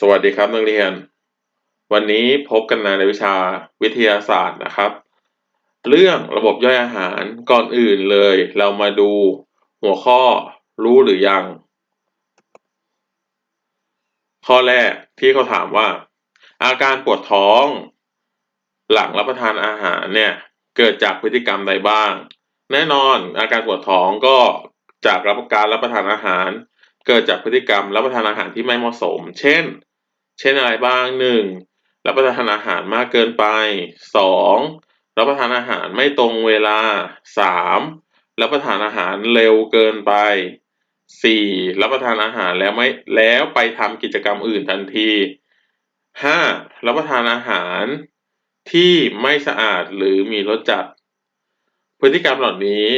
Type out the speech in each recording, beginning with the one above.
สวัสดีครับนักเรียน วันนี้พบกันในวิชาวิทยาศาสตร์นะครับ เรื่องระบบย่อยอาหารก่อนอื่นเลย เรามาดูหัวข้อรู้หรือยัง ข้อแรกที่เขาถามว่า อาการปวดท้อง หลังรับประทานอาหารเนี่ย เกิดจากพฤติกรรมใดบ้าง แน่นอนอาการปวดท้องก็จากรับการรับประทานอาหาร เกิดจากพฤติกรรมรับประทานอาหารที่ไม่เหมาะสม เช่น เช่นอะไรบ้างหนึ่งรับประทานอาหารมากเกินไปสองรับประทานอาหารไม่ตรงเวลาสามรับประทานอาหารเร็วเกินไปสี่รับประทานอาหารแล้วไม่แล้วไปทำกิจกรรมอื่นทันทีห้ารับประทานอาหารที่ไม่สะอาดหรือมีรสจัด พฤติกรรมเหล่านี้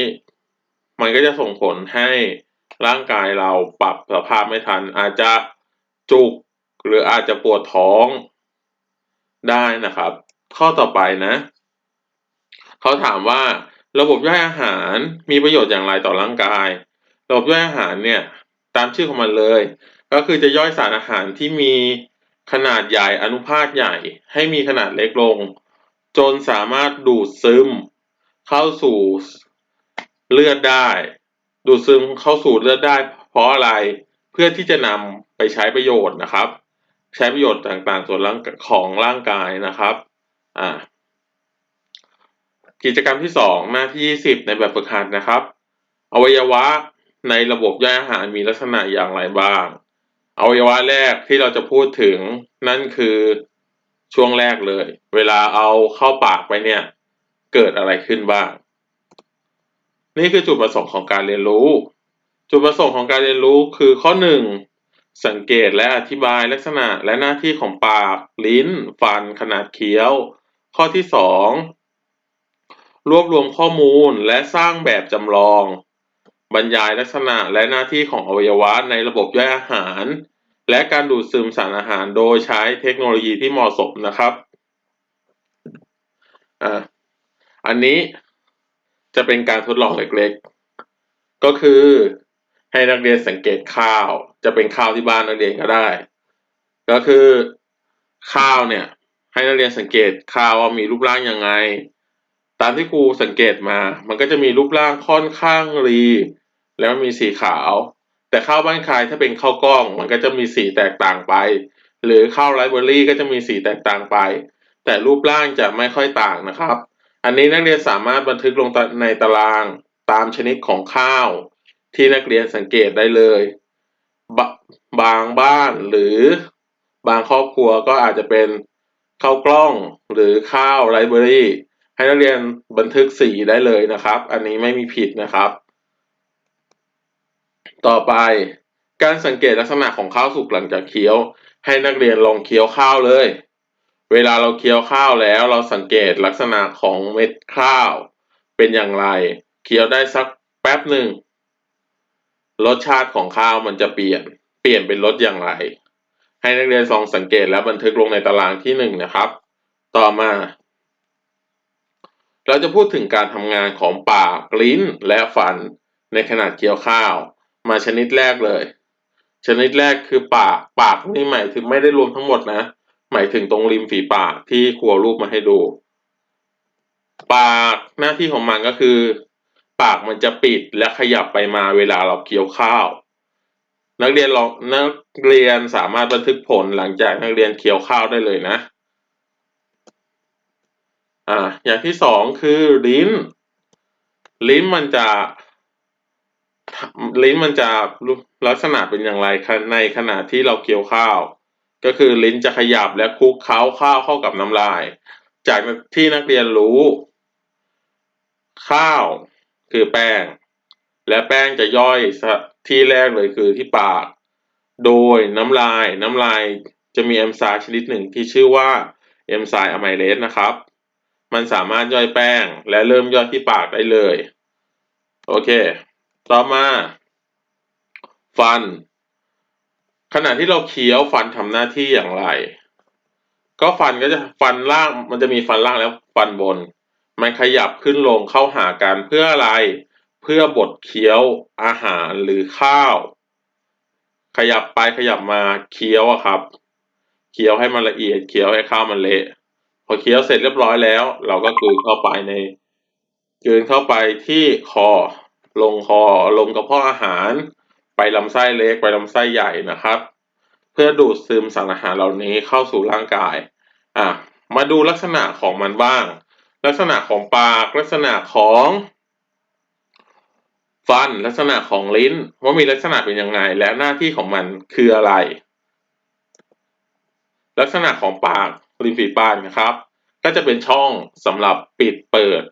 มันก็จะส่งผลให้ ร่างกายเราปรับสภาพไม่ทัน อาจจะจุกหรืออาจจะปวดท้องได้นะครับ ข้อต่อไปนะเขาถามว่าระบบย่อยอาหารมีประโยชน์อย่างไรต่อร่างกาย ระบบย่อยอาหารเนี่ยตามชื่อของมันเลย ก็คือจะย่อยสารอาหารที่มีขนาดใหญ่อนุภาคใหญ่ ให้มีขนาดเล็กลง จนสามารถดูดซึม เข้าสู่เลือดได้ ดูดซึมเข้าสู่เลือดได้เพราะอะไร เพื่อที่จะนำไปใช้ประโยชน์นะครับ ใช้ประโยชน์ต่างๆ ส่วนร่างของร่างกายนะครับอ่ากิจกรรมที่สองหน้าที่สิบในแบบฝึกหัดนะครับ อวัยวะในระบบย่อยอาหารมีลักษณะอย่างไรบ้าง อวัยวะแรกที่เราจะพูดถึงนั่นคือช่วงแรกเลย เวลาเอาเข้าปากไปเนี่ย เกิดอะไรขึ้นบ้าง นี่คือจุดประสงค์ของการเรียนรู้ จุดประสงค์ของการเรียนรู้คือข้อหนึ่งสังเกตและอธิบายลักษณะและหน้าที่ของปาก ลิ้น ฟัน ขนาดเคี้ยว ข้อที่สองรวบรวมข้อมูลและสร้างแบบจำลอง บรรยายลักษณะและหน้าที่ของอวัยวะในระบบย่อยอาหาร และการดูดซึมสารอาหารโดยใช้เทคโนโลยีที่เหมาะสมนะครับอ่าอันนี้ จะเป็นการทดลองเล็กๆ ก็คือให้นักเรียนสังเกตข้าว จะเป็นข้าวที่บ้านนักเรียนก็ได้ ก็คือข้าวเนี่ย ให้นักเรียนสังเกตข้าวว่ามีรูปร่างยังไง ตามที่ครูสังเกตมา มันก็จะมีรูปร่างค่อนข้างรี แล้วมีสีขาว แต่ข้าวบ้านคายถ้าเป็นข้าวกล้อง มันก็จะมีสีแตกต่างไป หรือข้าวไรเบอรี่ก็จะมีสีแตกต่างไป แต่รูปร่างจะไม่ค่อยต่างนะครับ อันนี้นักเรียนสามารถบันทึกลงในตารางตามชนิดของข้าว ที่นักเรียนสังเกตได้เลยบบางบ้านหรือบางครอบครัวก็อาจจะเป็นข้าวกล้องหรือข้าวไรเบอรี่ให้นักเรียนบันทึกสีได้เลยนะครับ อันนี้ไม่มีผิดนะครับ ต่อไปการสังเกตลักษณะของข้าวสุกหลังจากเคี้ยว ให้นักเรียนลองเคี้ยวข้าวเลย เวลาเราเคี้ยวข้าวแล้ว เราสังเกตลักษณะของเม็ดข้าว เป็นอย่างไร เคี้ยวได้สักแป๊บหนึ่ง รสชาติของข้าวมันจะเปลี่ยน เปลี่ยนเป็นรสอย่างไร ให้นักเรียนลองสังเกตและบันทึกลงในตารางที่หนึ่งนะครับ ต่อมา เราจะพูดถึงการทำงานของปากลิ้นและฟัน ในขณะเคี้ยวข้าว มาชนิดแรกเลย ชนิดแรกคือปาก ปากนี่หมายถึงไม่ได้รวมทั้งหมดนะ หมายถึงตรงริมฝีปากที่ครัวรูปมาให้ดู ปากหน้าที่ของมันก็คือ ปากมันจะปิดและขยับไปมาเวลาเราเคี้ยวข้าว นักเรียนลองนักเรียนสามารถบันทึกผลหลังจากนักเรียนเคี้ยวข้าวได้เลยนะอ่าอย่างที่สองคือลิ้น ลิ้นมันจะลิ้นมันจะลักษณะเป็นอย่างไรในขณะที่เราเคี้ยวข้าว ก็คือลิ้นจะขยับและคลุกเคล้าข้าวเข้ากับน้ำลาย จากที่นักเรียนรู้ ข้าวคือแป้ง และแป้งจะย่อยที่แรกเลยคือที่ปาก โดยน้ำลายน้ำลายจะมีเอนไซม์ชนิดหนึ่งที่ชื่อว่าเอนไซม์อะไมเลสนะครับ มันสามารถย่อยแป้งและเริ่มย่อยที่ปากได้เลย โอเค ต่อมา ฟัน ขณะที่เราเคี้ยวฟันทำหน้าที่อย่างไร ก็ฟันก็จะฟันล่างมันจะมีฟันล่างแล้วฟันบน มันขยับขึ้นลงเข้าหากันเพื่ออะไร เพื่อบดเคี้ยวอาหารหรือข้าว ขยับไปขยับมาเคี้ยวครับ เคี้ยวให้มันละเอียดเคี้ยวให้ข้าวมันเละพอเคี้ยวเสร็จเรียบร้อยแล้ว เราก็กลืนเข้าไปในกลืนเข้าไปที่คอ ลงคอลงกระเพาะอาหาร ไปลำไส้เล็กไปลำไส้ใหญ่นะครับ เพื่อดูดซึมสารอาหารเหล่านี้เข้าสู่ร่างกายอะมาดูลักษณะของมันบ้าง ลักษณะของปาก ลักษณะของฟันลักษณะของลิ้นว่ามีลักษณะเป็นยังไง และหน้าที่ของมันคืออะไร ลักษณะของปากริมฝีปากนะครับ ก็จะเป็นช่องสำหรับปิดเปิด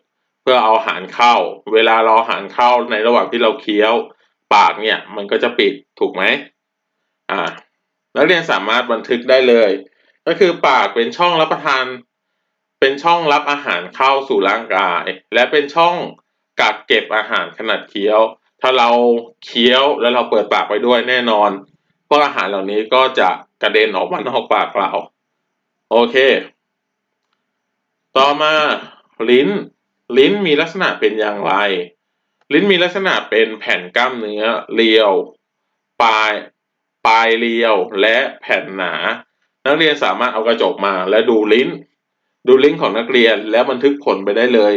เพื่อเอาอาหารเข้า เวลาเราอาหารเข้าในระหว่างที่เราเคี้ยว ปากเนี่ยมันก็จะปิดถูกไหมอ่านักเรียนสามารถบันทึกได้เลย ก็คือปากเป็นช่องรับประทาน เป็นช่องรับอาหารเข้าสู่ร่างกาย และเป็นช่องกักเก็บอาหารขนาดเคี้ยว ถ้าเราเคี้ยวแล้วเราเปิดปากไปด้วยแน่นอนพวกอาหารเหล่านี้ก็จะกระเด็นออกมานอกปากเราโอเค ต่อมาลิ้น ลิ้นมีลักษณะเป็นอย่างไร ลิ้นมีลักษณะเป็นแผ่นกล้ามเนื้อเรียว ปลายปลายเรียวและแผ่นหนา นักเรียนสามารถเอากระจกมาและดูลิ้น ดูลิ้นของนักเรียนแล้วบันทึกผลไปได้เลย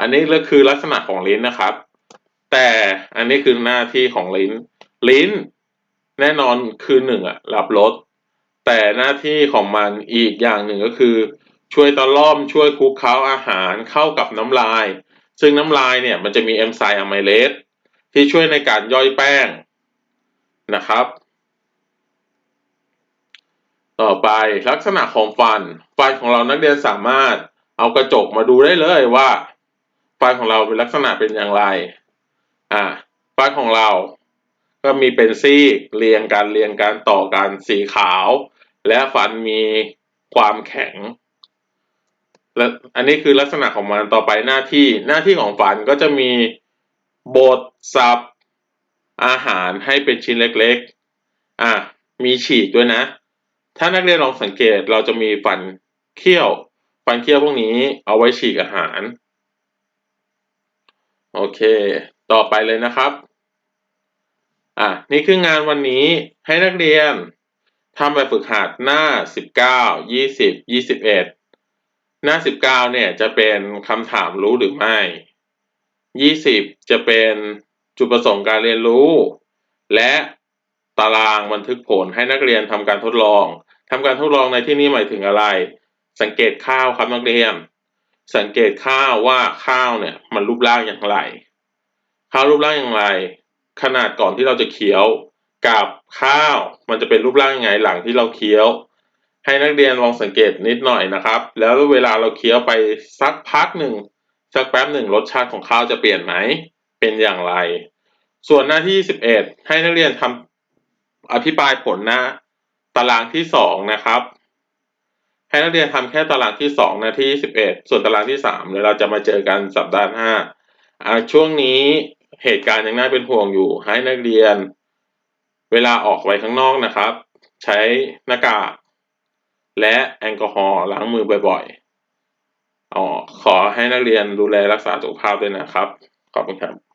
อันนี้ก็คือลักษณะของลิ้นนะครับ แต่อันนี้คือหน้าที่ของลิ้น ลิ้น แน่นอนคือหนึ่งอะรับรสแต่หน้าที่ของมันอีกอย่างหนึ่งก็คือ ช่วยตะล่อมช่วยคลุกเคล้าอาหารเข้ากับน้ำลาย ซึ่งน้ำลายเนี่ยมันจะมีเอนไซม์อะไมเลสที่ช่วยในการย่อยแป้งนะครับ ต่อไปลักษณะของฟัน ฟันของเรานักเรียนสามารถเอากระจกมาดูได้เลยว่า ฟันของเราเป็นลักษณะเป็นอย่างไรอ่าฟันของเราก็มีเป็นซี่เรียงกันเรียงกันต่อกันสีขาว และฟันมีความแข็ง และอันนี้คือลักษณะของมันต่อไปหน้าที่หน้าที่ของฟันก็จะมีบดสับอาหารให้เป็นชิ้นเล็กๆ อะมีฉีกด้วยนะ ถ้านักเรียนลองสังเกตเราจะมีฟันเคี้ยว ฟันเคี้ยวพวกนี้เอาไว้ฉีกอาหาร โอเค ต่อไปเลยนะครับ อะนี่คืองานวันนี้ให้นักเรียนทำแบบฝึกหัดหน้า 19 20 21 หน้า19เนี่ยจะเป็นคำถามรู้หรือไม่20จะเป็นจุดประสงค์การเรียนรู้ และตารางบันทึกผลให้นักเรียนทำการทดลองทำการทดลองในที่นี้หมายถึงอะไร สังเกตข้าวครับนักเรียน สังเกตข้าวว่าข้าวเนี่ยมันรูปร่างอย่างไร ข้าวรูปร่างอย่างไร ขนาดก่อนที่เราจะเคี้ยว กับข้าวมันจะเป็นรูปร่างยังไงหลังที่เราเคี้ยว ให้นักเรียนลองสังเกตนิดหน่อยนะครับ แล้วเวลาเราเคี้ยวไปสักพักหนึ่งสักแป๊บหนึ่งรสชาติของข้าวจะเปลี่ยนไหม เป็นอย่างไร ส่วนหน้าที่ 11 ให้นักเรียนทำอภิปรายผลหน้าตารางที่สองนะครับ ให้นักเรียนทำแค่ตารางที่สองนาที่สิบเอ็ดส่วนตารางที่สามเดี๋ยวเราจะมาเจอกันสัปดาห์หน้าอ่าช่วงนี้เหตุการณ์ยังน่าเป็นห่วงอยู่ ให้นักเรียน เวลาออกไปข้างนอกนะครับ ใช้หน้ากาก และแอลกอฮอล์ล้างมือบ่อยๆอ๋อขอให้นักเรียนดูแลรักษาสุขภาพด้วยนะครับ ขอบคุณครับ